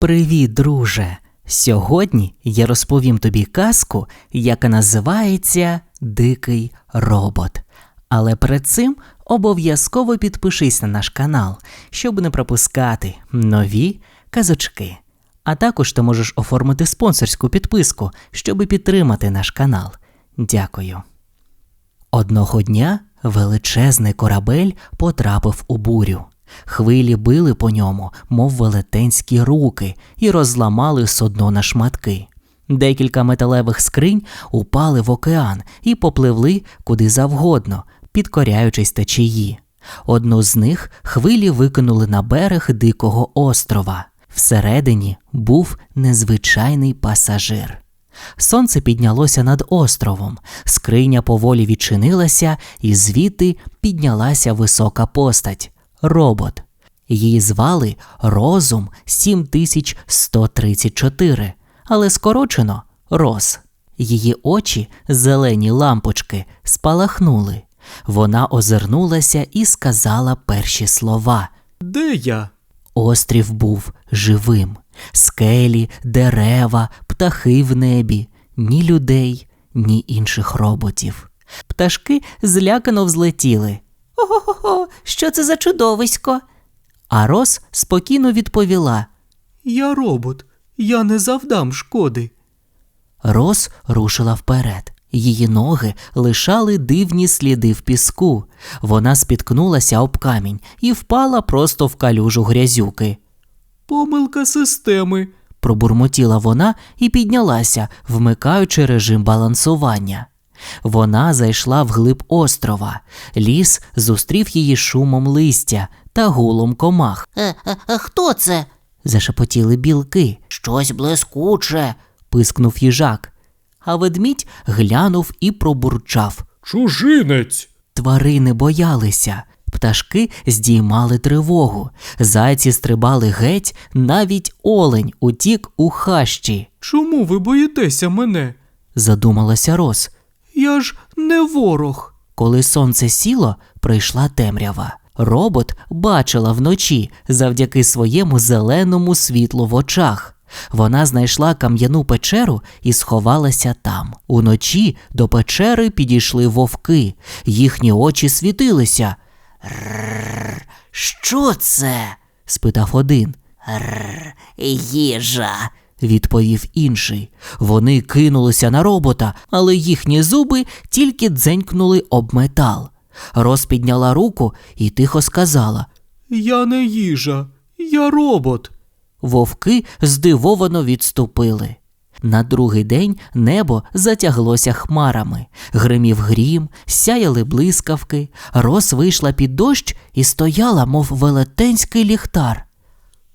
Привіт, друже! Сьогодні я розповім тобі казку, яка називається Дикий робот. Але перед цим обов'язково підпишись на наш канал, щоб не пропускати нові казочки. А також ти можеш оформити спонсорську підписку, щоб підтримати наш канал. Дякую. Одного дня величезний корабель потрапив у бурю. Хвилі били по ньому, мов велетенські руки, і розламали судно на шматки. Декілька металевих скринь упали в океан і попливли куди завгодно, підкоряючись течії. Одну з них хвилі викинули на берег дикого острова. Всередині був незвичайний пасажир. Сонце піднялося над островом, скриня поволі відчинилася, і звідти піднялася висока постать робот. Її звали Розум 7134, але скорочено Роз. Її очі, зелені лампочки, спалахнули. Вона озирнулася і сказала перші слова. Де я? Острів був живим. Скелі, дерева, птахи в небі, ні людей, ні інших роботів. Пташки злякано взлетіли. Ого-го, що це за чудовисько? А Рос спокійно відповіла. Я робот. Я не завдам шкоди. Рос рушила вперед. Її ноги лишали дивні сліди в піску. Вона спіткнулася об камінь і впала просто в калюжу грязюки. Помилка системи. Пробурмотіла вона і піднялася, вмикаючи режим балансування. Вона зайшла вглиб острова. Ліс зустрів її шумом листя та гулом комах. Е, е, е, хто це? Зашепотіли білки, Щось блискуче. пискнув їжак. А ведмідь глянув і пробурчав. Чужинець. Тварини боялися. Пташки здіймали тривогу, зайці стрибали геть, навіть олень утік у хащі, Чому ви боїтеся мене? задумалася Рос. Я ж не ворог. Коли сонце сіло, прийшла темрява. Робот бачила вночі завдяки своєму зеленому світлу в очах. Вона знайшла кам'яну печеру і сховалася там. Уночі до печери підійшли вовки, їхні очі світилися. Що це? спитав один. Рр, їжа. Відповів інший. Вони кинулися на робота, але їхні зуби тільки дзенькнули об метал. Рос підняла руку і тихо сказала. Я не їжа. Я робот. Вовки здивовано відступили. На другий день небо затяглося хмарами, гримів грім, сяяли блискавки, Рос вийшла під дощ і стояла, мов велетенський ліхтар.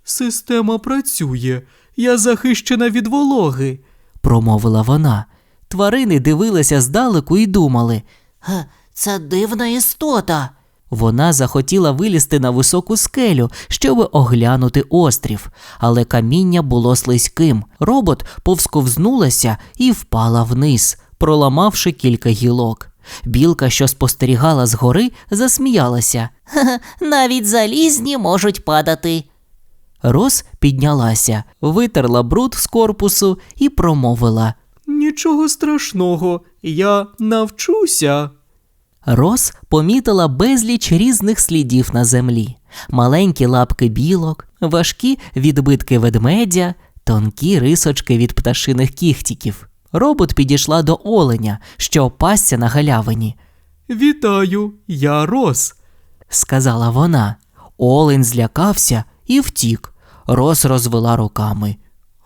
Система працює. Я захищена від вологи. промовила вона. Тварини дивилися здалеку і думали. Ге, Це дивна істота. Вона захотіла вилізти на високу скелю, щоб оглянути острів, але каміння було слизьким. Робот повсковзнулася і впала вниз, проламавши кілька гілок. Білка, що спостерігала згори, засміялася. Ге-ге, Навіть залізні можуть падати. Рос піднялася, витерла бруд з корпусу і промовила. Нічого страшного. Я навчуся. Рос помітила безліч різних слідів на землі: маленькі лапки білок, важкі відбитки ведмедя, тонкі рисочки від пташиних кіхтіків. Робот підійшла до оленя, що пасся на галявині. Вітаю, я Рос. Сказала вона. Олень злякався і втік. Рос розвела руками.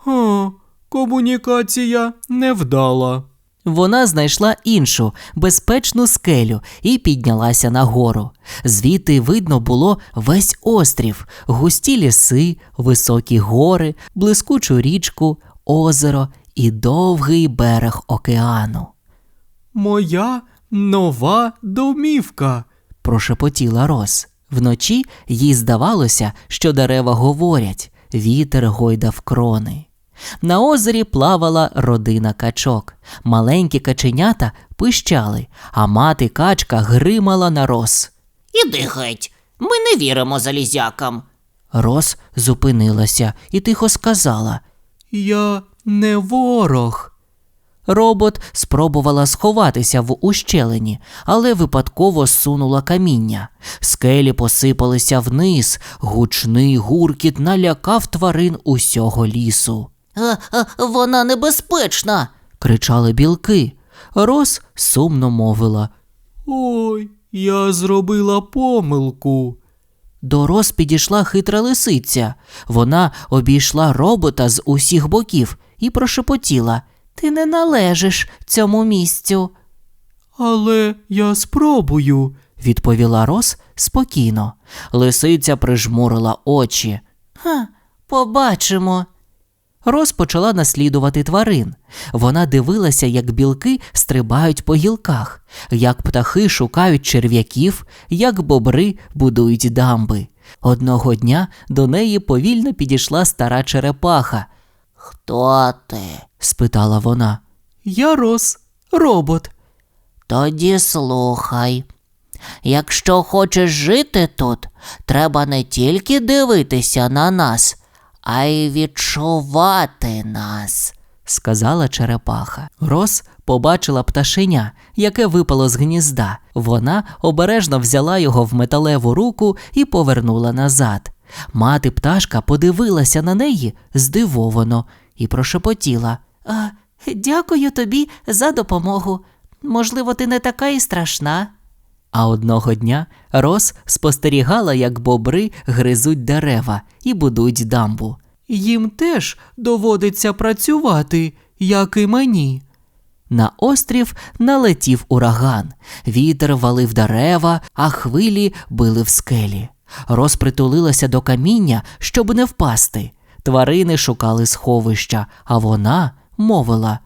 О, комунікація невдала. Вона знайшла іншу безпечну скелю і піднялася нагору. Звідти видно було весь острів, густі ліси, високі гори, блискучу річку, озеро і довгий берег океану. Моя нова домівка. Прошепотіла Рос. Вночі їй здавалося, що дерева говорять, вітер гойдав крони. На озері плавала родина качок. Маленькі каченята пищали, а мати качка гримала на роз. Іди геть. Ми не віримо залізякам. Рос зупинилася і тихо сказала. Я не ворог. Робот спробувала сховатися в ущелині, але випадково сунула каміння. Скелі посипалися вниз, гучний гуркіт налякав тварин усього лісу. А, а, вона небезпечна. Кричали білки. Рос сумно мовила. Ой, я зробила помилку. До Рос підійшла хитра лисиця. Вона обійшла робота з усіх боків і прошепотіла Ти не належиш цьому місцю. Але я спробую. відповіла Рос спокійно. Лисиця прижмурила очі. Ха, побачимо. Рос почала наслідувати тварин. Вона дивилася, як білки стрибають по гілках, як птахи шукають черв'яків, як бобри будують дамби. Одного дня до неї повільно підійшла стара черепаха. Хто ти? спитала вона. Я рос, робот. Тоді слухай. Якщо хочеш жити тут, треба не тільки дивитися на нас, а й відчувати нас. сказала черепаха. Рос побачила пташеня, яке випало з гнізда. Вона обережно взяла його в металеву руку і повернула назад. Мати пташка подивилася на неї здивовано і прошепотіла. А, дякую тобі за допомогу. Можливо, ти не така і страшна. А одного дня Рос спостерігала, як бобри гризуть дерева і будують дамбу. Їм теж доводиться працювати, як і мені. На острів налетів ураган. Вітер валив дерева, а хвилі били в скелі. Рос притулилася до каміння, щоб не впасти. Тварини шукали сховища, а вона мовила.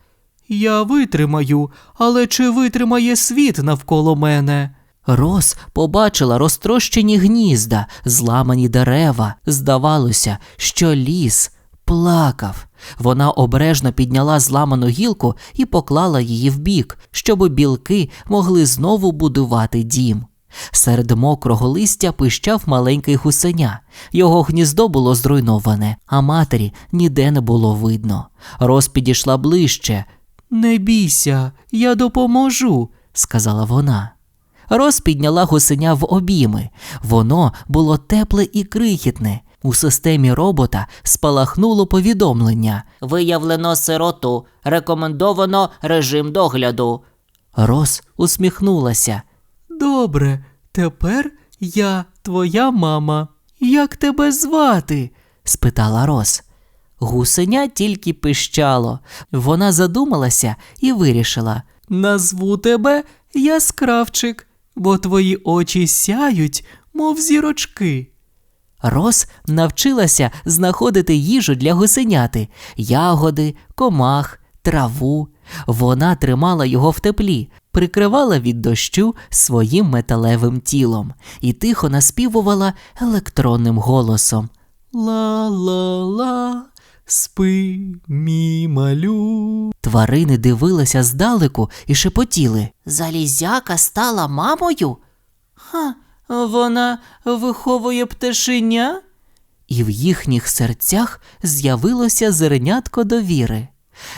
Я витримаю, але чи витримає світ навколо мене? Рос побачила розтрощені гнізда, зламані дерева. Здавалося, що ліс плакав. Вона обережно підняла зламану гілку і поклала її вбік, щоб білки могли знову будувати дім. Серед мокрого листя пищав маленький гусеня. Його гніздо було зруйноване, а матері ніде не було видно. Рос підійшла ближче, Не бійся, я допоможу. сказала вона. Рос підняла гусеня в обійми. Воно було тепле і крихітне. У системі робота спалахнуло повідомлення. Виявлено сироту. Рекомендовано режим догляду. Рос усміхнулася. Добре, тепер я твоя мама. Як тебе звати? спитала Рос. Гусеня тільки пищало. Вона задумалася і вирішила. Назву тебе яскравчик, бо твої очі сяють, мов зірочки. Рос навчилася знаходити їжу для гусеняти, ягоди, комах, траву. Вона тримала його в теплі, прикривала від дощу своїм металевим тілом і тихо наспівувала електронним голосом. Ла-ла-ла, спи, мій малю. Тварини дивилися здалеку і шепотіли. Залізяка стала мамою? Ха, вона виховує пташеня? і в їхніх серцях з'явилося зернятко довіри.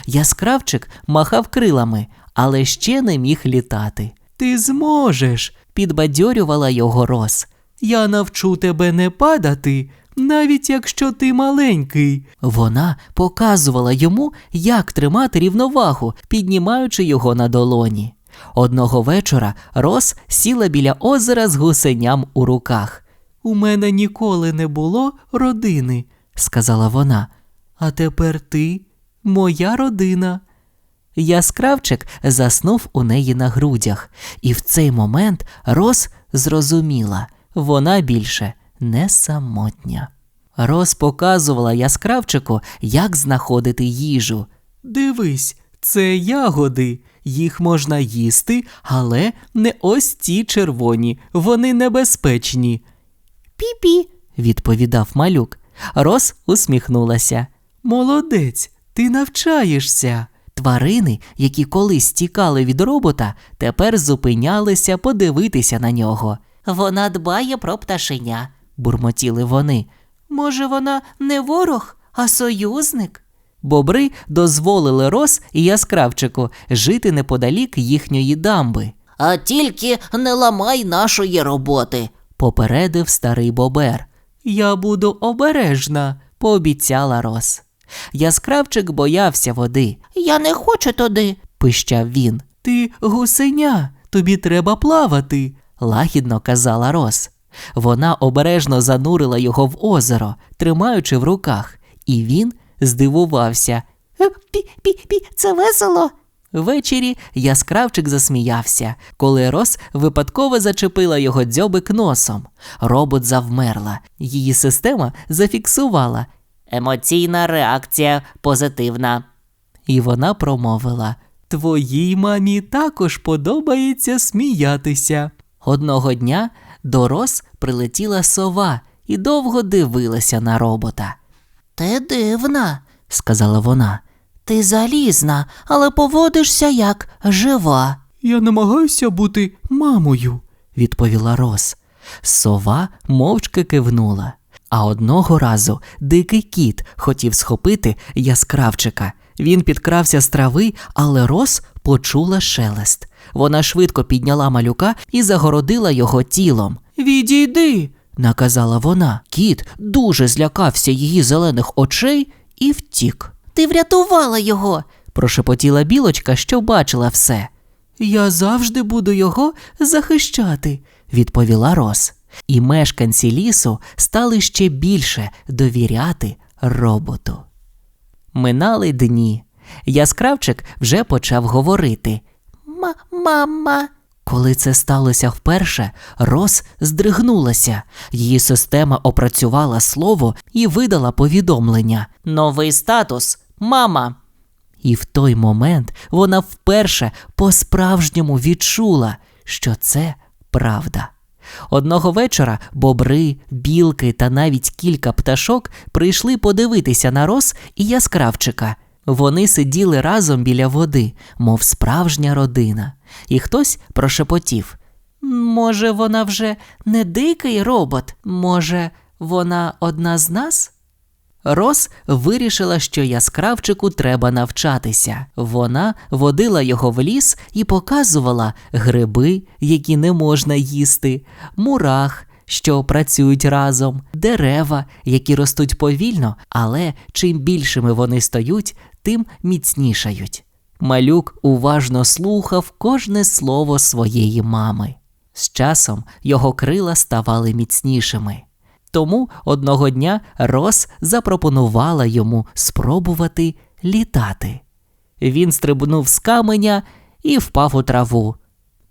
Яскравчик махав крилами, але ще не міг літати. Ти зможеш. Підбадьорювала його Рос. Я навчу тебе не падати, навіть якщо ти маленький. Вона показувала йому, як тримати рівновагу, піднімаючи його на долоні. Одного вечора Рос сіла біля озера з гусеням у руках, У мене ніколи не було родини, сказала вона. а тепер ти моя родина. Яскравчик заснув у неї на грудях, і в цей момент Рос зрозуміла, вона більше не самотня. Рос показувала яскравчику, як знаходити їжу. Дивись, це ягоди. Їх можна їсти, але не ось ці червоні, вони небезпечні. Пі-пі. відповідав малюк. Рос усміхнулася. Молодець, ти навчаєшся. Тварини, які колись тікали від робота, тепер зупинялися подивитися на нього. Вона дбає про пташеня. Бурмотіли вони. Може, вона не ворог, а союзник? Бобри дозволили Рос і яскравчику жити неподалік їхньої дамби, А тільки не ламай нашої роботи. попередив старий бобер. Я буду обережна, пообіцяла Рос. Яскравчик боявся води, Я не хочу туди. пищав він. Ти гусеня, тобі треба плавати, лагідно казала Рос. Вона обережно занурила його в озеро, тримаючи в руках, і він здивувався. Пі-пі-пі, це весело. Ввечері яскравчик засміявся, коли Рос випадково зачепила його дзьобик носом. Робот завмерла, її система зафіксувала, Емоційна реакція позитивна. і вона промовила: Твоїй мамі також подобається сміятися. Одного дня до Рос прилетіла сова і довго дивилася на робота, Ти дивна. сказала вона. Ти залізна, але поводишся як жива. Я намагаюся бути мамою. відповіла Рос. Сова мовчки кивнула. А одного разу дикий кіт хотів схопити яскравчика. Він підкрався з трави, але Рос почула шелест. Вона швидко підняла малюка і загородила його тілом. Відійди, наказала вона. Кіт дуже злякався її зелених очей і втік. Ти врятувала його. Прошепотіла білочка, що бачила все. Я завжди буду його захищати, відповіла Рос. І мешканці лісу стали ще більше довіряти роботу. Минали дні. Яскравчик вже почав говорити. Ма-мама. Коли це сталося вперше, Рос здригнулася. Її система опрацювала слово і видала повідомлення. Новий статус. Мама. І в той момент вона вперше по-справжньому відчула, що це правда. Одного вечора бобри, білки та навіть кілька пташок прийшли подивитися на роз і яскравчика. Вони сиділи разом біля води, мов справжня родина, і хтось прошепотів. Може, вона вже не дикий робот? Може, вона одна з нас? Рос вирішила, що яскравчику треба навчатися. Вона водила його в ліс і показувала гриби, які не можна їсти, мурах, що працюють разом, дерева, які ростуть повільно, але чим більшими вони стають, тим міцнішають. Малюк уважно слухав кожне слово своєї мами. З часом його крила ставали міцнішими. Тому одного дня Рос запропонувала йому спробувати літати. Він стрибнув з каменя і впав у траву,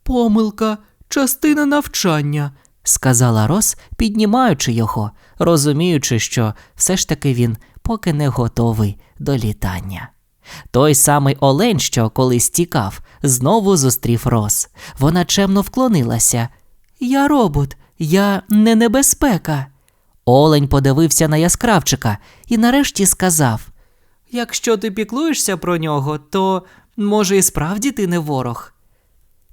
Помилка, частина навчання. сказала Рос, піднімаючи його, розуміючи, що все ж таки він поки не готовий до літання. Той самий олень, що колись тікав, знову зустрів Рос. Вона чемно вклонилася. Я робот, я не небезпека. Олень подивився на яскравчика і нарешті сказав: Якщо ти піклуєшся про нього, то може і справді ти не ворог.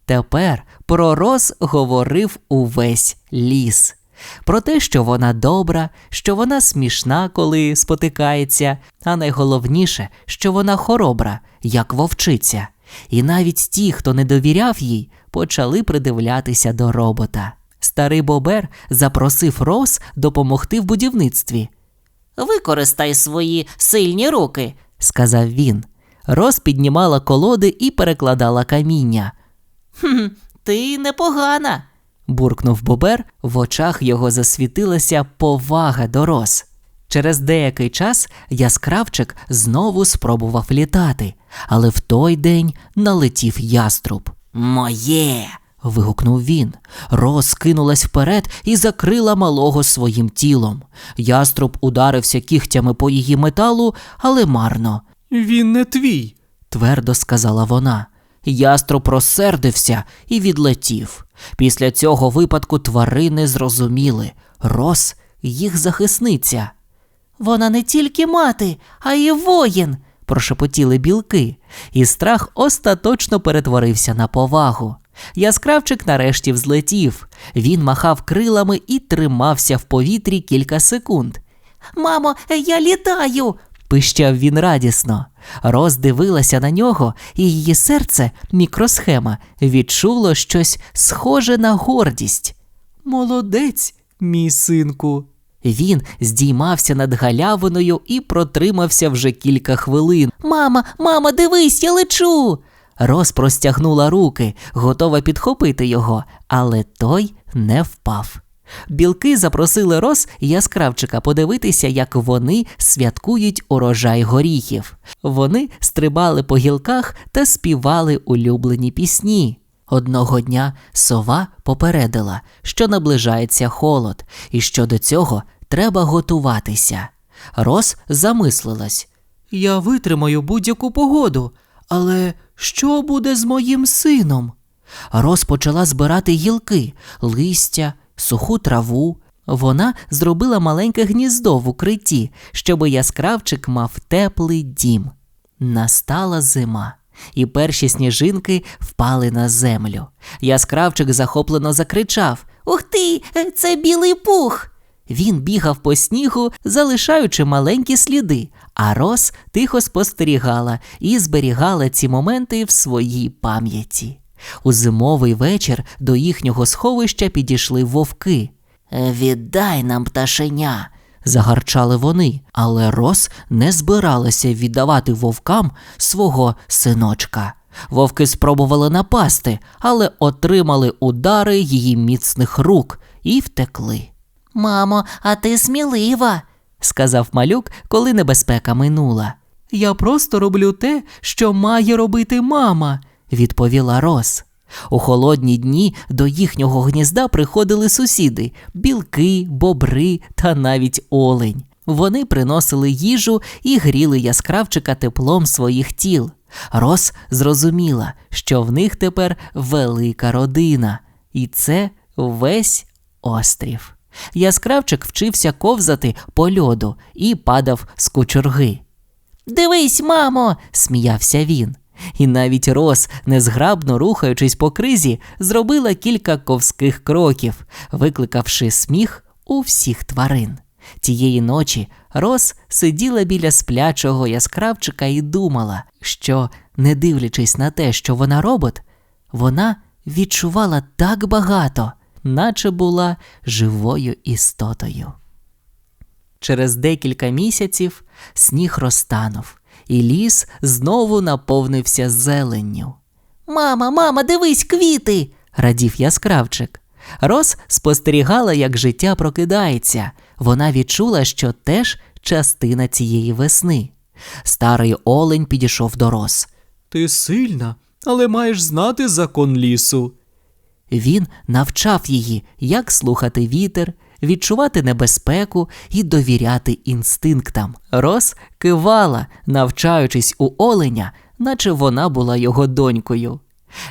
Тепер про Рос говорив увесь ліс. Про те, що вона добра, що вона смішна, коли спотикається, а найголовніше, що вона хоробра, як вовчиця. І навіть ті, хто не довіряв їй, почали придивлятися до робота. Старий Бобер запросив Рос допомогти в будівництві, Використай свої сильні руки. сказав він. Рос піднімала колоди і перекладала каміння. Хм, ти непогана. буркнув Бобер, в очах його засвітилася повага до роз. Через деякий час яскравчик знову спробував літати, але в той день налетів яструб. Моє. Вигукнув він. Роз кинулась вперед і закрила малого своїм тілом. Яструб ударився кігтями по її металу, але марно, Він не твій. твердо сказала вона. Яструб розсердився і відлетів. Після цього випадку тварини зрозуміли Рос їх захисниця. Вона не тільки мати, а й воїн. Прошепотіли білки, і страх остаточно перетворився на повагу. Яскравчик нарешті взлетів. Він махав крилами і тримався в повітрі кілька секунд. Мамо, я літаю. пищав він радісно. Роз дивилася на нього, і її серце, мікросхема, відчуло щось схоже на гордість. Молодець, мій синку. Він здіймався над галявиною і протримався вже кілька хвилин. Мама, мама, дивись, я лечу. Роз простягнула руки, готова підхопити його, але той не впав. Білки запросили Роз і яскравчика подивитися, як вони святкують урожай горіхів. Вони стрибали по гілках та співали улюблені пісні. Одного дня сова попередила, що наближається холод, і що до цього треба готуватися. Роз замислилась. Я витримаю будь-яку погоду, але що буде з моїм сином? Роз почала збирати гілки, листя, суху траву. Вона зробила маленьке гніздо в укритті, щоби яскравчик мав теплий дім. Настала зима, і перші сніжинки впали на землю. Яскравчик захоплено закричав. Ух ти, це білий пух. Він бігав по снігу, залишаючи маленькі сліди, а Рос тихо спостерігала і зберігала ці моменти в своїй пам'яті. У зимовий вечір до їхнього сховища підійшли вовки. Віддай нам пташеня. загарчали вони, але Рос не збиралася віддавати вовкам свого синочка. Вовки спробували напасти, але отримали удари її міцних рук і втекли. Мамо, а ти смілива. сказав малюк, коли небезпека минула. Я просто роблю те, що має робити мама. відповіла Рос. У холодні дні до їхнього гнізда приходили сусіди білки, бобри та навіть олень. Вони приносили їжу і гріли яскравчика теплом своїх тіл. Рос зрозуміла, що в них тепер велика родина, і це весь острів. Яскравчик вчився ковзати по льоду і падав з кучорги. Дивись, мамо. сміявся він. І навіть Рос, незграбно рухаючись по кризі, зробила кілька ковських кроків, викликавши сміх у всіх тварин. Тієї ночі Рос сиділа біля сплячого яскравчика і думала, що, не дивлячись на те, що вона робот, вона відчувала так багато, наче була живою істотою. Через декілька місяців сніг розтанув, і ліс знову наповнився зеленню. Мама, мама, дивись, квіти. Радів яскравчик. Рос спостерігала, як життя прокидається. Вона відчула, що теж частина цієї весни. Старий олень підійшов до Рос. Ти сильна, але маєш знати закон лісу. Він навчав її, як слухати вітер, відчувати небезпеку і довіряти інстинктам. Рос кивала, навчаючись у оленя, наче вона була його донькою.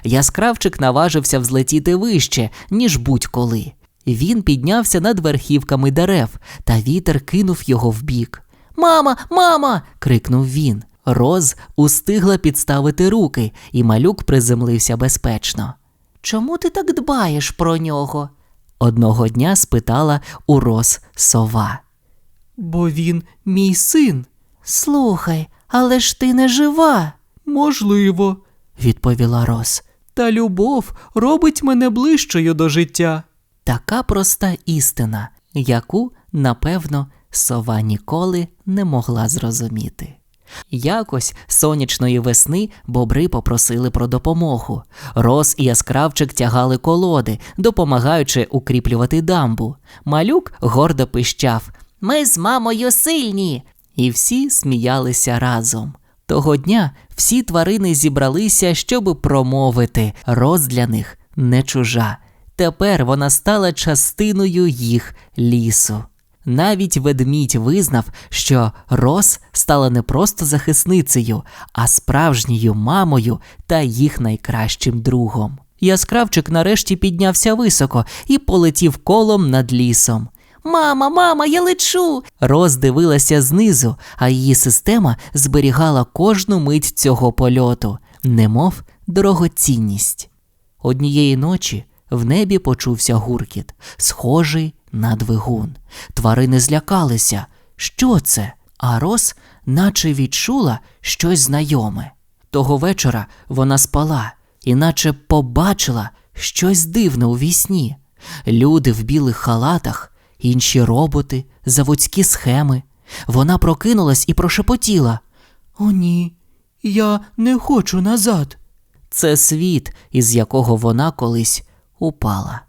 Яскравчик наважився взлетіти вище, ніж будь-коли. Він піднявся над верхівками дерев, та вітер кинув його вбік. Мама, мама. крикнув він. Роз устигла підставити руки, і малюк приземлився безпечно. Чому ти так дбаєш про нього? Одного дня спитала у Роз сова. Бо він мій син. Слухай, але ж ти не жива. Можливо. відповіла Роз. Та любов робить мене ближчою до життя. Така проста істина, яку, напевно, сова ніколи не могла зрозуміти. Якось сонячної весни бобри попросили про допомогу. Рос і яскравчик тягали колоди, допомагаючи укріплювати дамбу. Малюк гордо пищав, Ми з мамою сильні. і всі сміялися разом. Того дня всі тварини зібралися, щоб промовити Роз для них не чужа. Тепер вона стала частиною їх лісу. Навіть ведмідь визнав, що Рос стала не просто захисницею, а справжньою мамою та їх найкращим другом. Яскравчик нарешті піднявся високо і полетів колом над лісом. Мама, мама, я лечу. Роз дивилася знизу, а її система зберігала кожну мить цього польоту, немов дорогоцінність. Однієї ночі в небі почувся гуркіт, схожий на двигун. Тварини злякалися. що це? А Рос наче відчула щось знайоме. Того вечора вона спала і наче побачила щось дивне у вісні. Люди в білих халатах, інші роботи, заводські схеми. Вона прокинулась і прошепотіла. О, ні, я не хочу назад. Це світ, із якого вона колись упала.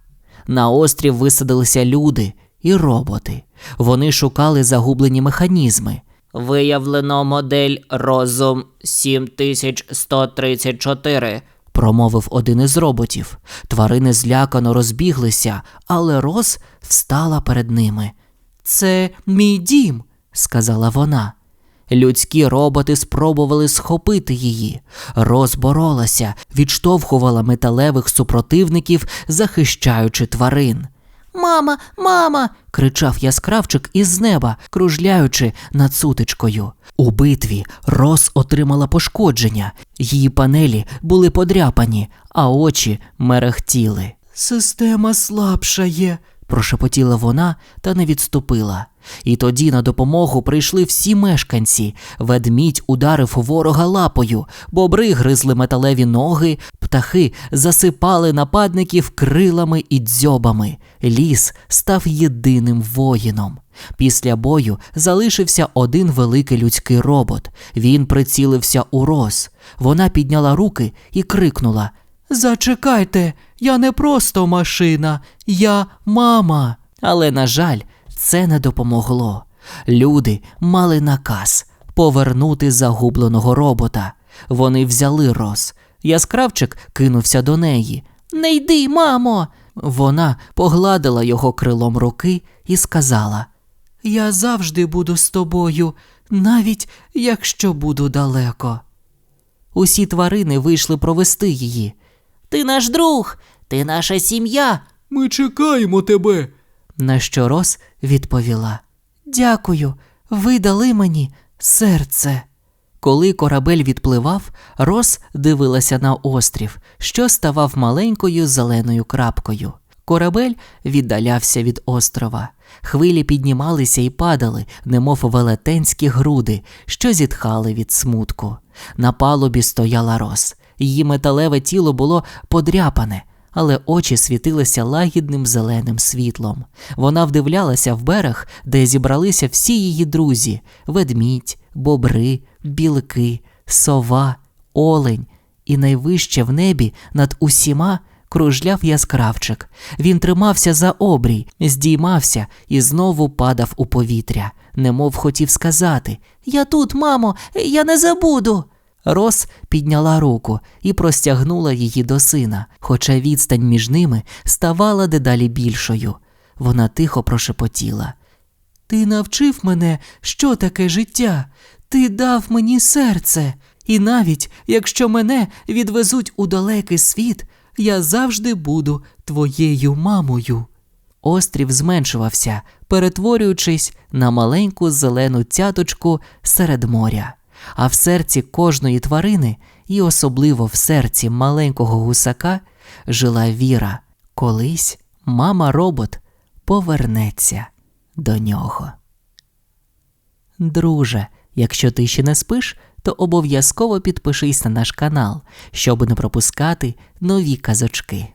На острів висадилися люди і роботи. Вони шукали загублені механізми. Виявлено модель розум 7134, промовив один із роботів. Тварини злякано розбіглися, але Роз встала перед ними. Це мій дім. сказала вона. Людські роботи спробували схопити її. Роз боролася, відштовхувала металевих супротивників, захищаючи тварин. Мама, мама. кричав яскравчик із неба, кружляючи над сутичкою. У битві Рос отримала пошкодження, її панелі були подряпані, а очі мерехтіли. Система слабшає. Прошепотіла вона та не відступила. І тоді на допомогу прийшли всі мешканці. Ведмідь ударив ворога лапою, бобри гризли металеві ноги, птахи засипали нападників крилами і дзьобами. Ліс став єдиним воїном. Після бою залишився один великий людський робот. Він прицілився у роз. Вона підняла руки і крикнула: Зачекайте, я не просто машина, я мама. Але, на жаль, це не допомогло. Люди мали наказ повернути загубленого робота. Вони взяли роз. Яскравчик кинувся до неї. Не йди, мамо. Вона погладила його крилом руки і сказала: Я завжди буду з тобою, навіть якщо буду далеко. Усі тварини вийшли провести її. Ти наш друг, ти наша сім'я. Ми чекаємо тебе. На що Рос відповіла. Дякую, ви дали мені серце. Коли корабель відпливав, Рос дивилася на острів, що ставав маленькою зеленою крапкою. Корабель віддалявся від острова. Хвилі піднімалися і падали, немов велетенські груди, що зітхали від смутку. На палубі стояла Рос. Її металеве тіло було подряпане, але очі світилися лагідним зеленим світлом. Вона вдивлялася в берег, де зібралися всі її друзі: ведмідь, бобри, білки, сова, олень, і найвище в небі над усіма кружляв яскравчик. Він тримався за обрій, здіймався і знову падав у повітря, немов хотів сказати Я тут, мамо, я не забуду. Рос підняла руку і простягнула її до сина, хоча відстань між ними ставала дедалі більшою. Вона тихо прошепотіла. Ти навчив мене, що таке життя. Ти дав мені серце. І навіть якщо мене відвезуть у далекий світ, я завжди буду твоєю мамою. Острів зменшувався, перетворюючись на маленьку зелену цяточку серед моря. А в серці кожної тварини, і особливо в серці маленького гусака, жила віра. Колись мама робот повернеться до нього. Друже, якщо ти ще не спиш, то обов'язково підпишись на наш канал, щоб не пропускати нові казочки.